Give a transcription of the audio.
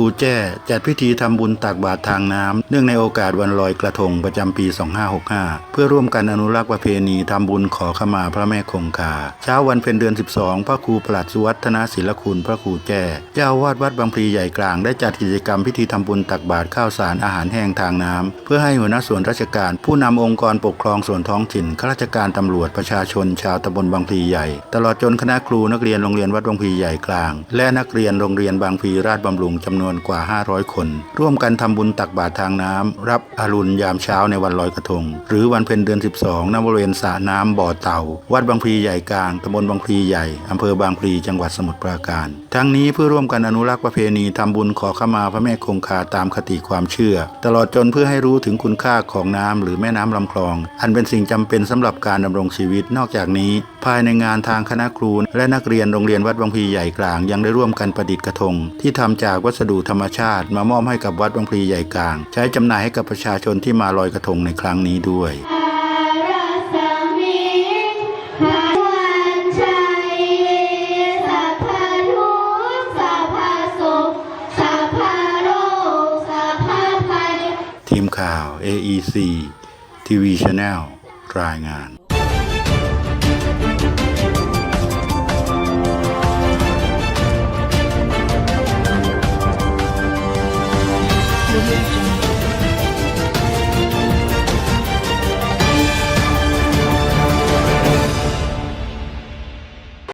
ครูแจ้จัดพิธีทำบุญตักบาตรทางน้ำเนื่องในโอกาสวันลอยกระทงประจำปี 2565 เพื่อร่วมกันอนุรักษ์ประเพณีทำบุญขอขมาพระแม่คงคา เช้าวันเพ็ญเดือน 12 พระครูประหลัดสุวัฒนศิลคุณพระครูแจ้เจ้าอาวาดวัดบางพลีใหญ่กลางได้จัดกิจกรรมพิธีทำบุญตักบาตรข้าวสารอาหารแห้งทางน้ำเพื่อให้หัวหน้าส่วนราชการ ผู้นำองค์กรปกครองส่วนท้องถิ่นข้าราชการตำรวจประชาชน ชาวตำบลบางพลีใหญ่ ตลอดจนคณะครูนักเรียนโรงเรียนวัดบางพลีใหญ่กลาง และนักเรียนโรงเรียนบางพลีราชบำรุงจำนวนกว่า 500 คน ร่วมกันทำบุญตักบาตรทางน้ำรับอรุณยามเช้าในวันลอยกระทง หรือวันเพ็ญเดือน 12ณบริเวณสระน้ำบ่อเต่า วัดบางพลีใหญ่กลางตำบลบางพลีใหญ่อำเภอบางพลีจังหวัดสมุทรปราการ ทั้งนี้เพื่อร่วมกันอนุรักษ์ประเพณีทำบุญขอขมาพระแม่คงคาตามคติความเชื่อ ตลอดจนเพื่อให้รู้ถึงคุณค่าของน้ำหรือแม่น้ำลำคลอง อันเป็นสิ่งจำเป็นสำหรับการดำรงชีวิตนอกจากนี้ ภายในงานทางคณะครูและนักเรียนโรงเรียนวัดบางพลีใหญ่กลางยังได้ร่วมกันประดิษฐ์กระทง ที่ทำจากวัสดุธรรมชาติ มามอบให้กับวัดบางพลีใหญ่กลาง ใช้จำหน่ายให้กับประชาชนที่มาลอยกระทงในครั้งนี้ด้วยอารสมิงพระวันชัยสัพพะทุกข์สัพพะสุขสัพพะโรคสัพพะภัยทีมข่าว AEC TV Channel รายงาน Audio